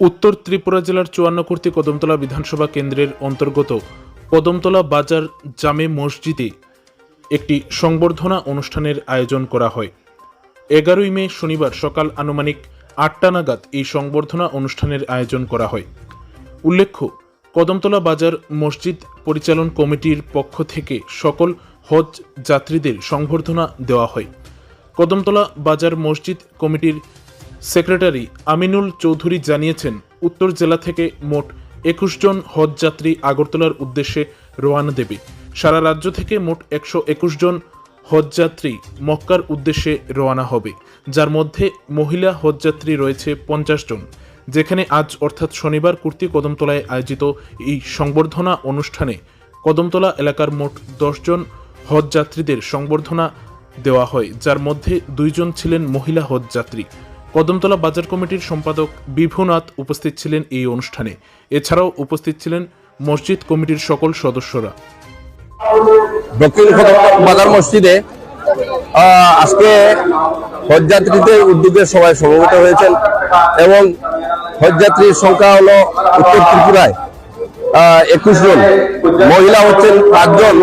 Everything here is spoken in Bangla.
উত্তর ত্রিপুরা জেলার চুয়ান্ন কর্তৃক কদমতলা বিধানসভা কেন্দ্রের অন্তর্গত কদমতলা বাজার জামে মসজিদে একটি সংবর্ধনা অনুষ্ঠানের আয়োজন করা হয়। এগারোই মে শনিবার সকাল আনুমানিক আটটা নাগাদ এই সংবর্ধনা অনুষ্ঠানের আয়োজন করা হয়। উল্লেখ্য, কদমতলা বাজার মসজিদ পরিচালন কমিটির পক্ষ থেকে সকল হজ যাত্রীদের সংবর্ধনা দেওয়া হয়। কদমতলা বাজার মসজিদ কমিটির সেক্রেটারি আমিনুল চৌধুরী জানিয়েছেন, উত্তর জেলা থেকে মোট একুশ জন হজযাত্রী আগরতলার উদ্দেশ্যে রওয়ানা দেবে। সারা রাজ্য থেকে মোট একশো একুশ জন হজযাত্রী মক্কার উদ্দেশ্যে রওনা হবে, যার মধ্যে মহিলা হজযাত্রী রয়েছে পঞ্চাশ জন। যেখানে আজ অর্থাৎ শনিবার কুর্তি কদমতলায় আয়োজিত এই সংবর্ধনা অনুষ্ঠানে কদমতলা এলাকার মোট দশজন হজযাত্রীদের সংবর্ধনা দেওয়া হয়, যার মধ্যে দুইজন ছিলেন মহিলা হজযাত্রী কদমতলা বাজার কমিটির সম্পাদক বিভুনাথ উপস্থিত ছিলেন এই অনুষ্ঠানে। এছাড়াও উপস্থিত ছিলেন মসজিদ কমিটির সকল সদস্যরা। দক্ষিণ বাজার মসজিদে আজকে হজযাত্রীদের উদ্যোগে সবাই সমবেত হয়েছেন এবং হজযাত্রীর সংখ্যা হলো উত্তর ত্রিপুরায় একুশ জন। মহিলা হচ্ছেন পাঁচজন।